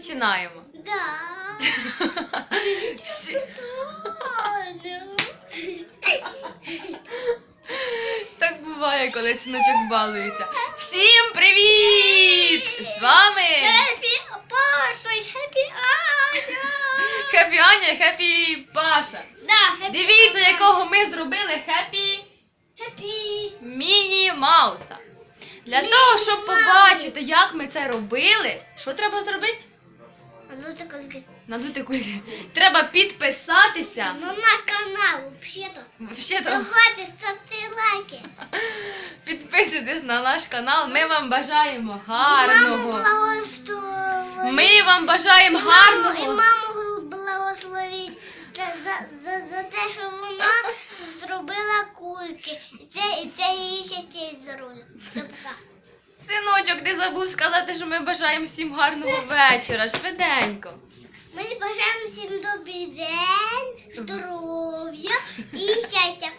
Починаємо. Да. Всі... Так буває, коли синочок балується. Всім привіт! З вами Happy Паш, то есть Happy Аня. Хеппі Аня, Хеппі Паша. Да, Happy Дивіться, якого ми зробили Хеппі Happy. Міні Мауса. Для того, щоб побачити, як ми це робили, що треба зробити? А ну как Надути кульки. Треба підписатися. На наш канал вообще-то. Взагалі то Давайте ставьте лайки. підписуйтесь на наш канал. Ми вам бажаємо Маму гарного. Ми вам бажаємо І маму, і гарного. маму благословить за, за, за, за те, що вона зробила кульки. І це, і це її щастя і здоров'я. Ти забув сказати, що ми бажаємо всім гарного вечора. Швиденько. Ми бажаємо всім добрий день, здоров'я і щастя.